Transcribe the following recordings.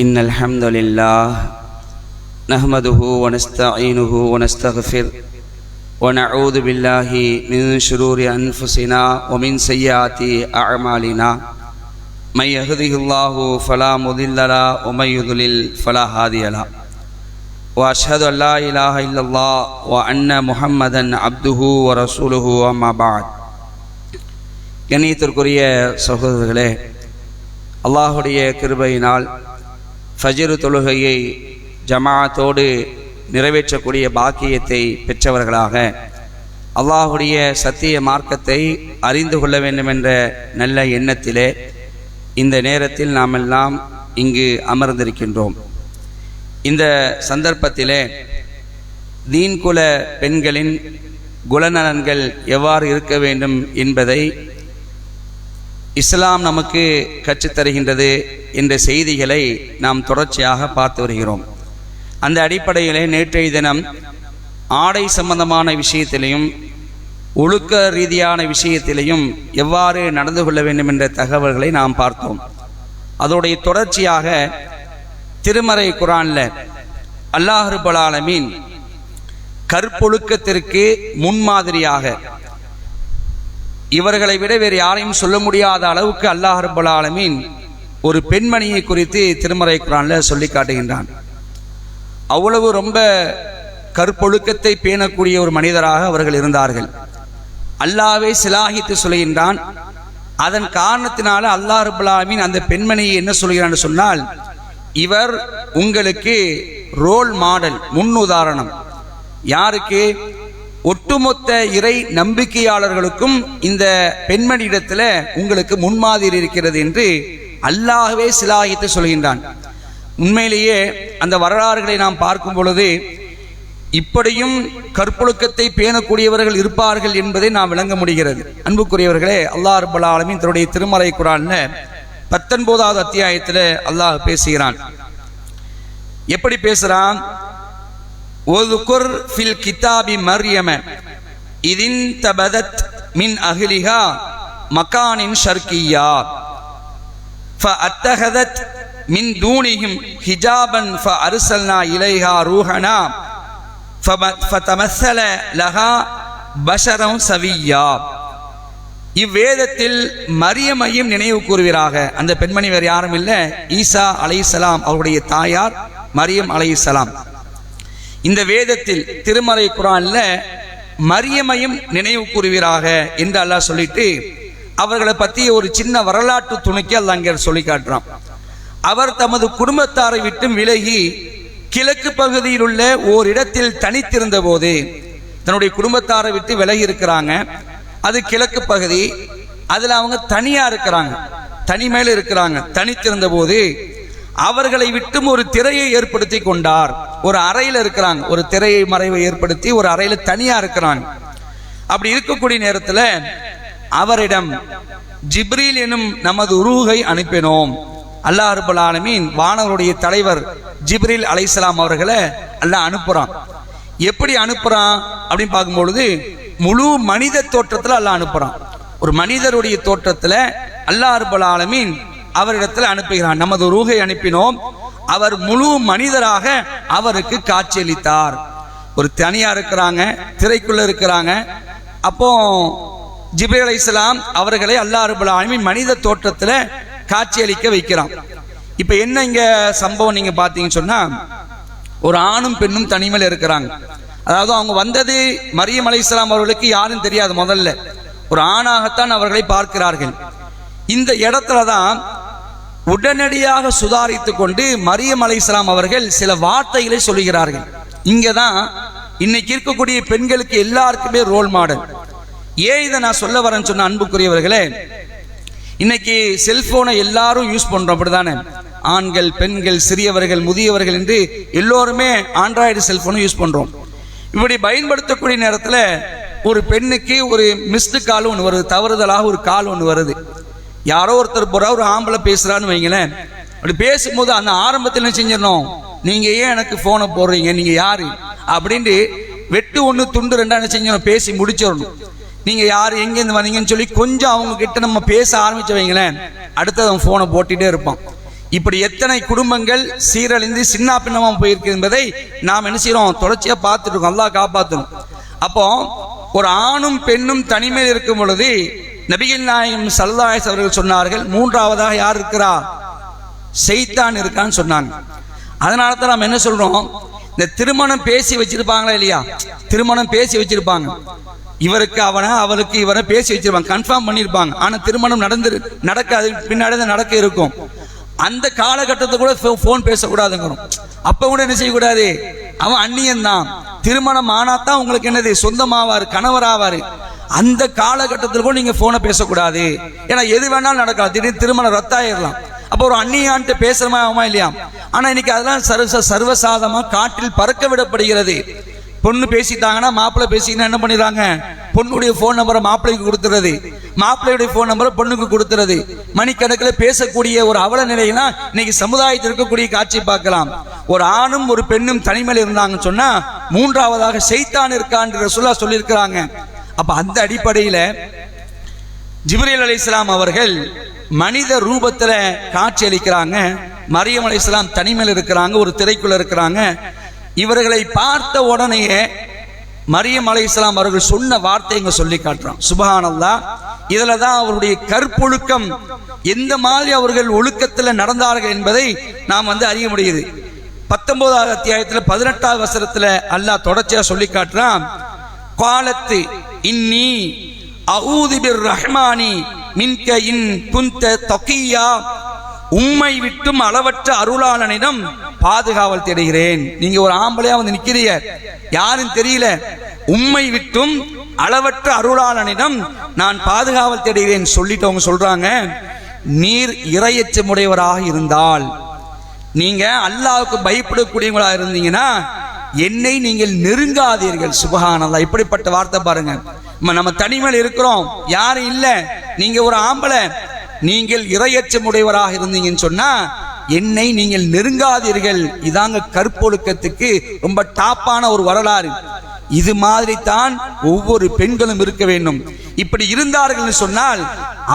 إن الحمد لله نحمده ونستعينه ونستغفر ونعوذ بالله من شرور أنفسنا ومن سيئات أعمالنا من يهده الله فلا مضل له ومن يضلل فلا هادي له وأشهد أن لا إله إلا الله وأن محمدا عبده ورسوله أما بعد கண்ணியத்திற்குரிய சகோதரர்களே அல்லாஹுடைய கிருபையினால் ஃபஜ்ரு தொழுகையை ஜமாஅத்தோடு நிறைவேற்றக்கூடிய பாக்கியத்தை பெற்றவர்களாக அல்லாஹுடைய சத்திய மார்க்கத்தை அறிந்து கொள்ள வேண்டும் என்ற நல்ல எண்ணத்திலே இந்த நேரத்தில் நாம் எல்லாம் இங்கு அமர்ந்திருக்கின்றோம். இந்த சந்தர்ப்பத்திலே தீன்குல பெண்களின் குலநலன்கள் எவ்வாறு இருக்க வேண்டும் என்பதை இஸ்லாம் நமக்கு கற்றுத்தருகின்றது. என்ற செய்திகளை நாம் தொடர்ச்சியாக பார்த்து வருகிறோம். அந்த அடிப்படையிலே நேற்றைய தினம் ஆடை சம்பந்தமான விஷயத்திலையும் ஒழுக்க ரீதியான விஷயத்திலையும் எவ்வாறு நடந்து கொள்ள வேண்டும் என்ற தகவல்களை நாம் பார்த்தோம். அதோடைய தொடர்ச்சியாக திருமறை குரான்ல அல்லாஹருபலாலமீன் கற்பொழுக்கத்திற்கு முன்மாதிரியாக இவர்களை விட வேறு யாரையும் சொல்ல முடியாத அளவுக்கு அல்லாஹருபலாலமீன் ஒரு பெண்மணியை குறித்து திருமறை குரானில் சொல்லி காட்டுகின்றான். அவ்வளவு ரொம்ப கற்பொழுக்கத்தை பேணக்கூடிய ஒரு மனிதராக அவர்கள் இருந்தார்கள். அல்லாவே சிலாகித்து சொல்கின்றான். அதன் காரணத்தினால அல்லாஹ் ரபுல்லாமின் அந்த பெண்மணியை என்ன சொல்கிறான்னு சொன்னால் இவர் உங்களுக்கு ரோல் மாடல் முன் உதாரணம் யாருக்கு? ஒட்டுமொத்த இறை நம்பிக்கையாளர்களுக்கும் இந்த பெண்மணியிடத்தில் உங்களுக்கு முன்மாதிரி இருக்கிறது என்று அல்லாகவே சிலாகித்து சொல்கின்றான். உண்மையிலேயே அந்த வரலாறுகளை நாம் பார்க்கும் பொழுது இப்படியும் கற்பொழுக்கத்தை பேணக்கூடியவர்கள் இருப்பார்கள் என்பதை நாம் விளங்க முடிகிறது. அன்புக்குரியவர்களே அல்லாஹ் ரப்பல் ஆலமீன் தன்னுடைய திருமலை குரான்ல பத்தொன்பதாவது அத்தியாயத்தில் அல்லாஹ் பேசுகிறான். எப்படி பேசுகிறான் ஒதுக்குர் ஃபில் கிதாபி மரியம இதின் தபதத் மின் அகிலிகா மக்கானின் ஷர்கியா ஃபஅத்தஹதத் மின் தூணிஹிம் ஹிஜாபன் ஃபஅர்சல்னா இலைஹா ரூஹனா ஃபதமஸ்ஸல லஹா பஷரம் சவியா இவ்வேதத்தில் மரியமையும் நினைவு கூறுவீராக. அந்த பெண்மணி வேறு யாரும் இல்லை. ஈசா அலைசலாம் அவருடைய தாயார் மரியம் அலைசலாம் இந்த வேதத்தில் திருமறை குரான்ல மரியமையும் நினைவு கூறுவீராக என்று அல்லாஹ் சொல்லிட்டு அவர்களை பற்றி ஒரு சின்ன வரலாற்று துணைக்கு அல்ல அங்கே சொல்லி காட்டுறான். அவர் தமது குடும்பத்தாரை விட்டு விலகி கிழக்கு பகுதியில் உள்ள ஓரிடத்தில் தனித்திருந்த போது தன்னுடைய குடும்பத்தாரை விட்டு விலகி இருக்கிறாங்க. அது கிழக்கு பகுதி. அதில் அவங்க தனியா இருக்கிறாங்க. தனிமையில் இருக்கிறாங்க. தனித்திருந்த போது அவர்களை விட்டும் ஒரு திரையை ஏற்படுத்தி கொண்டார். ஒரு அறையில் இருக்கிறாங்க. ஒரு திரையை மறைவை ஏற்படுத்தி ஒரு அறையில் தனியா இருக்கிறாங்க. அப்படி இருக்கக்கூடிய நேரத்தில் அவரிடம் ஜிப்ரீல் எனும் நமது உருகை அனுப்பினோம். அல்லாஹ் அருபுல் ஆலமீன் வானவருடைய தலைவர் ஜிப்ரீல் அலைசலாம் அவர்களை அல்லாஹ் அனுப்புறான். எப்படி அனுப்புறான் அப்படின்னு பார்க்கும்பொழுது முழு மனித தோற்றத்தில் அல்லாஹ் அனுப்புறான். ஒரு மனிதருடைய தோற்றத்தில் அல்லாஹ் அருபுல் ஆலமீன் அவரிடத்தில் அனுப்புகிறான். நமது ரூகை அனுப்பினோம். அவர் முழு மனிதராக அவருக்கு காட்சியளித்தார். ஒரு தனியா இருக்கிறாங்க திரைக்குள்ள இருக்கிறாங்க. அப்போ ஜிப்ரேல் அலை இஸ்லாம் அவர்களை அல்லா ரபுல் ஆலமின் மனித தோற்றத்தில் காட்சியளிக்க வைக்கிறான். இப்போ என்ன இங்க சம்பவம் நீங்க பார்த்தீங்கன்னு சொன்னா ஒரு ஆணும் பெண்ணும் தனிமையில் இருக்கிறாங்க. அதாவது அவங்க வந்தது மரியம் அலி இஸ்லாம் அவர்களுக்கு யாரும் தெரியாது முதல்ல. ஒரு ஆணாகத்தான் அவர்களை பார்க்கிறார்கள். இந்த இடத்துல தான் உடனடியாக சுதாரித்து கொண்டு மரியம் அலை இஸ்லாம் அவர்கள் சில வார்த்தைகளை சொல்லுகிறார்கள். இங்கே தான் இன்னைக்கு இருக்கக்கூடிய பெண்களுக்கு எல்லாருக்குமே ரோல் மாடல். ஏன் இதை நான் சொல்ல வரேன்னு சொன்ன அன்புக்குரியவர்களே இன்னைக்கு செல்போனை எல்லாரும் யூஸ் பண்றோம் அப்படிதானே? ஆண்கள் பெண்கள் சிறியவர்கள் முதியவர்கள் என்று எல்லோருமே ஆண்ட்ராய்டு செல்போனை யூஸ் பண்றோம். இப்படி பயன்படுத்தக்கூடிய நேரத்தில் ஒரு பெண்ணுக்கு ஒரு மிஸ்டு கால் ஒன்று வருது தவறுதலாக ஒரு கால் ஒன்று வருது. யாரோ ஒருத்தர் போறா ஒரு ஆம்பளை பேசுறான்னு வைங்களேன். அப்படி பேசும்போது அந்த ஆரம்பத்தில் என்ன செஞ்சிடணும்? நீங்க ஏன் எனக்கு போனை போடுறீங்க? நீங்க யாரு? அப்படின்ட்டு வெட்டு ஒன்று துண்டு ரெண்டா என்ன செஞ்சிடணும்? பேசி முடிச்சிடணும். நீங்க யார் எங்கேருந்து வந்தீங்கன்னு சொல்லி கொஞ்சம் அவங்க கிட்ட நம்ம பேச ஆரம்பிச்சு வைங்களேன். அடுத்தது அவன் போனை போட்டுகிட்டே இருப்பான். இப்படி எத்தனை குடும்பங்கள் சீரழிந்து சின்ன பின்னமாக போயிருக்கு என்பதை நாம் என்ன செய்யறோம் தொடர்ச்சியா பார்த்துட்டு இருக்கோம். எல்லாம் காப்பாற்றணும் அப்போ ஒரு ஆணும் பெண்ணும் தனிமையில் இருக்கும் பொழுது நபிகள் நாயகம் சல்லாயஸ் அவர்கள் சொன்னார்கள் மூன்றாவதாக யார் இருக்கிறா? செய்தான் இருக்கான்னு சொன்னாங்க. அதனால தான் நம்ம என்ன சொல்றோம்? இந்த திருமணம் பேசி வச்சிருப்பாங்களா இல்லையா? திருமணம் பேசி வச்சிருப்பாங்க. இவருக்கு அவனை அவளுக்கு இவரை பேசி வச்சிருப்பாங்க கன்ஃபார்ம் பண்ணியிருப்பாங்க ஆனா திருமணம் நடந்து நடக்காது. பின்னாடி தான் நடக்க இருக்கும். அந்த காலகட்டத்தை கூட ஃபோன் பேசக்கூடாதுங்கிறோம். அப்ப கூட என்ன செய்யக்கூடாது? அவன் அந்நியன் தான் திருமணம் ஆனாதான் உங்களுக்கு என்னது? சொந்தமாவாரு கணவராவார். அந்த காலகட்டத்தில் கூட நீங்க போனை பேசக்கூடாது. ஏன்னா எது வேணாலும் நடக்கலாம். திடீர்னு திருமணம் ரத்தாயிடலாம் அப்போ ஒரு அந்நியான்ட்டு பேசுறமா ஆகுமா இல்லையா? ஆனா இன்னைக்கு அதெல்லாம் சர்வ சர்வசாதமா காற்றில் பறக்க விடப்படுகிறது. பொண்ணு பேசிட்டாங்கன்னா மாப்பிள்ளை பேசிங்கன்னா என்ன பண்ணிடுறாங்க? பொண்ணுடைய ஃபோன் நம்பரை மாப்பிள்ளைக்கு கொடுத்துறது. மாப்பிள்ளையுடைய ஃபோன் நம்பரை பொண்ணுக்கு கொடுத்துறது. மணிக்கணக்கில் பேசக்கூடிய ஒரு அவல நிலையினா இன்னைக்கு சமுதாயத்தில் இருக்கக்கூடிய காட்சி பார்க்கலாம். ஒரு ஆணும் ஒரு பெண்ணும் தனிமையில் இருந்தாங்கன்னு சொன்னா மூன்றாவதாக செய்தான் இருக்கான்ற சொல்ல சொல்லியிருக்கிறாங்க. அப்ப அந்த அடிப்படையில் ஜிப்ரேல் அலி இஸ்லாம் அவர்கள் மனித ரூபத்தில் காட்சி அளிக்கிறாங்க. மரியம் அலைஹிஸ்ஸலாம் தனிமையில் இருக்கிறாங்க ஒரு திரைக்குள்ள இருக்கிறாங்க. இவர்களை பார்த்த உடனேயே மரியம் அலைஹிஸ்ஸலாம் அவர்கள் சொன்ன வார்த்தை இங்க சொல்லி காட்டுறான். சுபஹானல்லா இதுல தான் அவருடைய கற்பொழுக்கம் எந்த மாதிரி அவர்கள் ஒழுக்கத்தில் நடந்தார்கள் என்பதை நாம் வந்து அறிய முடியுது. பத்தொன்பதாவது அத்தியாயத்தில் பதினெட்டாவது வசனத்துல அல்லாஹ் தொடர்ச்சியாக சொல்லி காட்டுறான். காலத்து இன்னி அவுதிபிர் ரஹ்மானி மின்க இன் குந்த தொக்கியா உம்மை விட்டும் அளவற்ற அருளாளனிடம் பாதுகாவல் தேடுகிறேன். நீங்க ஒரு ஆம்பளையா வந்து நிக்கிறீங்க. யாரும் தெரியல. உண்மை விட்டும் அளவற்ற அருளாளனிடம் நான் பாதுகாவல் தேடுகிறேன் சொல்லிட்டு அவங்க சொல்றாங்க. நீர் இரையச்சமுடையவராக இருந்தால் நீங்க அல்லாவுக்கு பயப்படக்கூடியவங்களா இருந்தீங்கன்னா என்னை நீங்கள் நெருங்காதீர்கள். சுபஹானல்லா இப்படிப்பட்ட வார்த்தை பாருங்க. நம்ம- நம்ம தனிமையில் இருக்கிறோம். யாரும் இல்லை. நீங்க ஒரு ஆம்பளை. நீங்கள் இரையச்சமுடையவராக இருந்தீங்கன்னு சொன்னா என்னை நீங்கள் நெருங்காதீர்கள். இதாங்க கற்பொழுக்கத்துக்கு ரொம்ப டாப்பான ஒரு வரலாறு. இது மாதிரி தான் ஒவ்வொரு பெண்களும் இருக்க வேண்டும். இப்படி இருந்தார்கள் சொன்னால்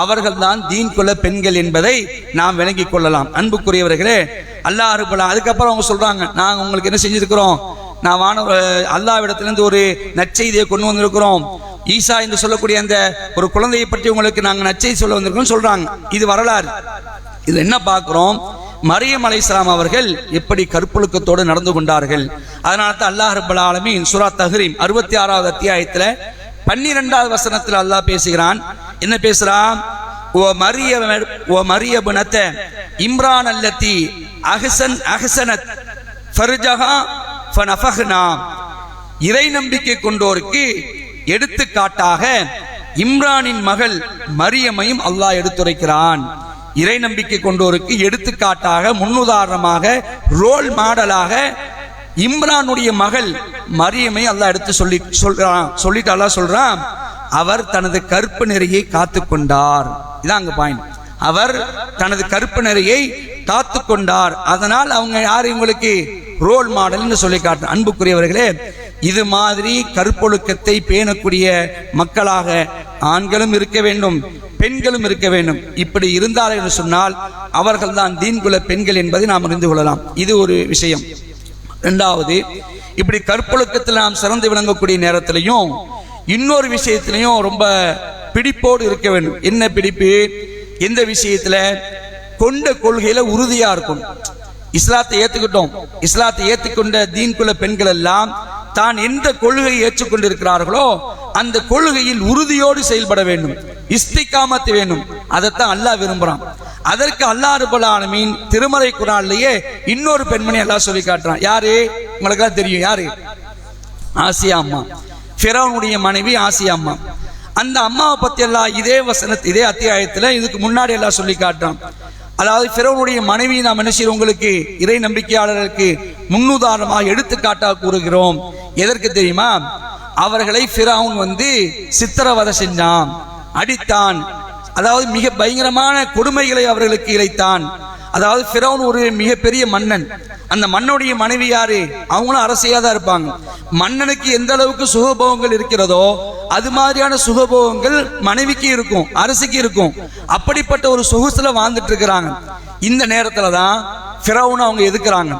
அவர்கள் தான் தீன் குல பெண்கள் என்பதை நாம் விளங்கிக் கொள்ளலாம். அன்புக்குரியவர்களே அல்லாஹ் இருப்பலாம் அதுக்கப்புறம் அவங்க சொல்றாங்க நாங்க உங்களுக்கு என்ன செஞ்சிருக்கிறோம்? நான் வான அல்லாவிடத்திலிருந்து ஒரு நற்செய்தியை கொண்டு வந்திருக்கிறோம். ஈசா என்று சொல்லக்கூடிய அந்த ஒரு குழந்தையை பற்றி உங்களுக்கு நாங்கள் நற்செய்தி சொல்ல வந்திருக்கோம் சொல்றாங்க. இது வரலாறு. இது என்ன பார்க்குறோம்? மரியம் அலைஹிஸ்ஸலாம் அவர்கள் எப்படி கற்பொழுக்கத்தோடு நடந்து கொண்டார்கள். அதனால தான் அல்லாஹ் ரபுல் ஆலமீன் சுரா தஹ்ரீம் அறுபத்தி ஆறாவது அத்தியாயத்தில் பன்னிரெண்டாவது வசனத்தில் அல்லாஹ் பேசுகிறான். என்ன பேசுறான்? ஓ மரிய ஓ மரிய புனத்த இம்ரான் அல்லத்தி அஹசன் அஹசனத் ஃபர்ஜஹா ஃபனஃபஹ்னா. இறை நம்பிக்கை கொண்டோருக்கு எடுத்துக்காட்டாக இம்ரானின் மகள் மரியமையும் அல்லாஹ் எடுத்துரைக்கிறான். இறை நம்பிக்கை கொண்டோருக்கு எடுத்துக்காட்டாக முன்னுதாரணமாக ரோல் மாடலாக இம்ரானுடைய மகள் மரியமை அல்லாஹ் எடுத்து சொல்லி சொல்றான் சொல்லிட்டு அல்லா சொல்றான் அவர் தனது கற்பு நிறையை காத்து கொண்டார் இதான் அங்க பாயிண்ட் அவர் தனது கற்பு நிறையை காத்து கொண்டார் அதனால் அவங்க யார்? இவங்களுக்கு ரோல் மாடல்னு சொல்லி காட்டு அன்புக்குரியவர்களே இது மாதிரி கற்பொழுக்கத்தை பேணக்கூடிய மக்களாக ஆண்களும் இருக்க வேண்டும் பெண்களும் இருக்க வேண்டும். இப்படி இருந்தார்கள் என்று சொன்னால் அவர்கள் தான் தீன்குல பெண்கள் என்பதை நாம் அறிந்து கொள்ளலாம். இது ஒரு விஷயம். ரெண்டாவது இப்படி கற்பொழுக்கத்தில் நாம் சிறந்து விளங்கக்கூடிய நேரத்திலையும் இன்னொரு விஷயத்திலையும் ரொம்ப பிடிப்போடு இருக்க வேண்டும். என்ன பிடிப்பு? எந்த விஷயத்தில்? கொண்ட கொள்கையில உறுதியா இருக்கும். இஸ்லாத்தை ஏத்துக்கிட்டோம். இஸ்லாத்தை ஏத்துக்கொண்ட தீன்குல பெண்கள் எல்லாம் தான் எந்த கொள்கையை ஏற்றுக்கொண்டிருக்கிறார்களோ அந்த கொள்கையில் உறுதியோடு செயல்பட வேண்டும். இஸ்திகாமத்து வேண்டும். அதைத்தான் அல்லாஹ் விரும்புறான். அதற்கு அல்லாஹ் ரபுல் ஆலமீன் திருமலை குரான்லயே இன்னொரு பெண்மணி அல்லாஹ் சொல்லி காட்டுறான். யாரு? உங்களுக்கு தெரியும். யாரு? ஆசியா அம்மா. ஃபிரௌனுடைய மனைவி ஆசியா அம்மா. அந்த அம்மாவை பத்தி எல்லாம் இதே வசனத் இதே அத்தியாயத்துல இதுக்கு முன்னாடி எல்லாம் சொல்லி காட்டுறான். அதாவது பிறவனுடைய மனைவி நாம் என்ன செய்யறோம்? உங்களுக்கு இறை நம்பிக்கையாளர்களுக்கு முன்னுதாரணமாக எடுத்துக்காட்டாக கூறுகிறோம். எதற்கு தெரியுமா? அவர்களை ஃபிரௌன் வந்து சித்திரவதை செஞ்சான் அடித்தான். அதாவது மிக பயங்கரமான கொடுமைகளை அவர்களுக்கு இழைத்தான். அதாவது ஃபிரௌன் ஒரு மிகப்பெரிய மன்னன். அந்த மன்னுடைய மனைவி யாரு? அவங்களும் அரசியாக தான் இருப்பாங்க. மன்னனுக்கு எந்த அளவுக்கு சுகபோகங்கள் இருக்கிறதோ அது மாதிரியான சுகபோகங்கள் மனைவிக்கு இருக்கும் அரசுக்கு இருக்கும். அப்படிப்பட்ட ஒரு சொகுசுல வாழ்ந்துட்டு இருக்கிறாங்க. இந்த நேரத்துல தான் ஃபிரௌனை அவங்க எதுக்குறாங்க?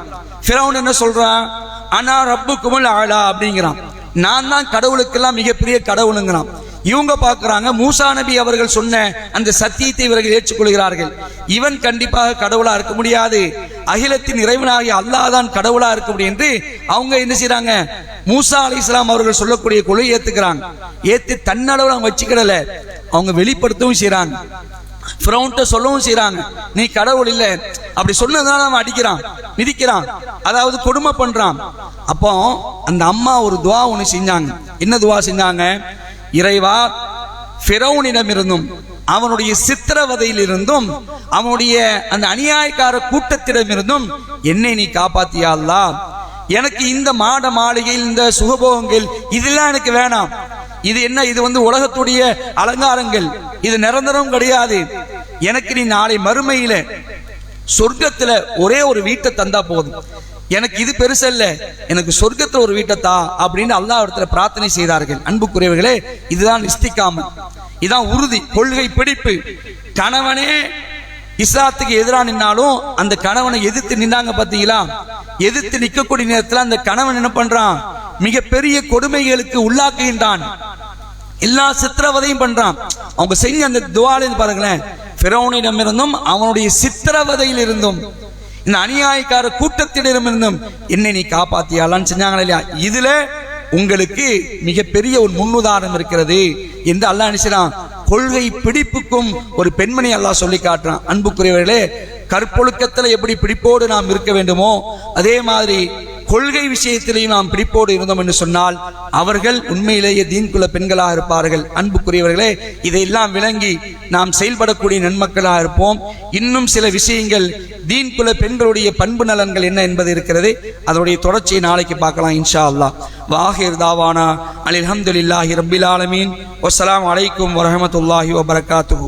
ஃபிரௌன் என்ன சொல்றான்? ஆனா ரப்பு குமல் ஆளா அப்படிங்கிறான். நான் தான் கடவுளுக்கெல்லாம் மிகப்பெரிய கடவுளுங்கிறான். இவங்க பார்க்குறாங்க மூசா நபி அவர்கள் சொன்ன அந்த சத்தியத்தை இவர்கள் ஏற்றுக்கொள்கிறார்கள். இவன் கண்டிப்பாக கடவுளா இருக்க முடியாது. அகிலத்தின் இறைவனாகிய அல்லாஹ் தான் கடவுளா இருக்க முடியும் என்று அவங்க என்ன செய்கிறாங்க மூசா அலி இஸ்லாம் அவர்கள் சொல்லக்கூடிய கொள்கையை ஏத்துக்கிறாங்க. ஏத்து தன்னளவில் அவங்க வச்சுக்கிடல. அவங்க வெளிப்படுத்தவும் செய்கிறாங்க ஃபிரௌன்ட்ட சொல்லவும் செய்கிறாங்க நீ கடவுள் இல்ல. அப்படி சொன்னதுனால அவன் அடிக்கிறான் மிதிக்கிறான் அதாவது கொடுமை பண்றான். அப்போ அந்த அம்மா ஒரு துவா ஒன்று செஞ்சாங்க. என்ன துவா செஞ்சாங்க? இறைவா ஃபிரௌனிடமிருந்தும் அவனுடைய சித்திரவதையிலிருந்தும் அவனுடைய அந்த அநியாயக்கார கூட்டத்திடமிருந்தும் என்னை நீ காப்பாத்தியா எனக்கு இந்த மாட மாளிகையில் இந்த சுகபோகங்கள் இதெல்லாம் எனக்கு வேணாம். இது என்ன இது வந்து உலகத்துடைய அலங்காரங்கள்? இது நிரந்தரம் கிடையாது. எனக்கு நீ நாளை மறுமையில சொர்க்கத்துல ஒரே ஒரு வீட்டை தந்தா போதும். எனக்கு இது பெருசல்ல எனக்கு சொர்க்கத்துல ஒரு வீட்டை தா அப்படின்னு அல்லாஹ் இடத்துல பிரார்த்தனை செய்தார்கள். அன்புக்குரியவர்களே இதுதான் இஸ்திகாம. இதான் உறுதி கொள்கை பிடிப்பு. கணவனே இஸ்லாத்துக்கு எதிராக நின்னாலும் அந்த கணவனை எதிர்த்து நின்னாங்க பார்த்தீங்களா எதிர்த்து நிற்கக்கூடிய நேரத்தில் அந்த கணவன் என்ன பண்றான்? மிகப்பெரிய கொடுமைகளுக்கு உள்ளாக்குகின்றான். எல்லா சித்திரவதையும் பண்றான். அவங்க செஞ்ச அந்த துவாலின்னு பாருங்களேன். பிறவனிடமிருந்தும் அவனுடைய சித்திரவதையில் இருந்தும் இந்த அநியாயக்கார கூட்டத்திடமிருந்தும் என்னை நீ காப்பாத்தியாலான்னு செஞ்சாங்களா இல்லையா? இதுல உங்களுக்கு மிகப்பெரிய ஒரு முன்னுதாரணம் இருக்கிறது என்று அல்லாஹ் நினைச்சான் கொள்கை பிடிப்புக்கும் ஒரு பெண்மணி அல்லாஹ் சொல்லி காட்டுறான். அன்புக்குரியவர்களே கற்பொழுக்கத்துல எப்படி பிடிப்போடு நாம் இருக்க வேண்டுமோ அதே மாதிரி கொள்கை விஷயத்திலையும் நாம் பிடிப்போடு இருந்தோம் என்று சொன்னால் அவர்கள் உண்மையிலேயே தீன்குல பெண்களாக இருப்பார்கள். அன்புக்குரியவர்களே இதையெல்லாம் விளங்கி நாம் செயல்படக்கூடிய நன்மக்களாக இருப்போம். இன்னும் சில விஷயங்கள் தீன்குல பெண்களுடைய பண்பு நலன்கள் என்ன என்பது இருக்கிறது அதனுடைய தொடர்ச்சியை நாளைக்கு பார்க்கலாம் இன்ஷா அல்லாஹ் வாஹிர் தாவானா அலில் அஹமதுல்லாஹி ரபில் ஆலமீன் வஸ்ஸலாமு அலைக்கும் வரமத்துல்லாஹி வபரகாத்துஹு.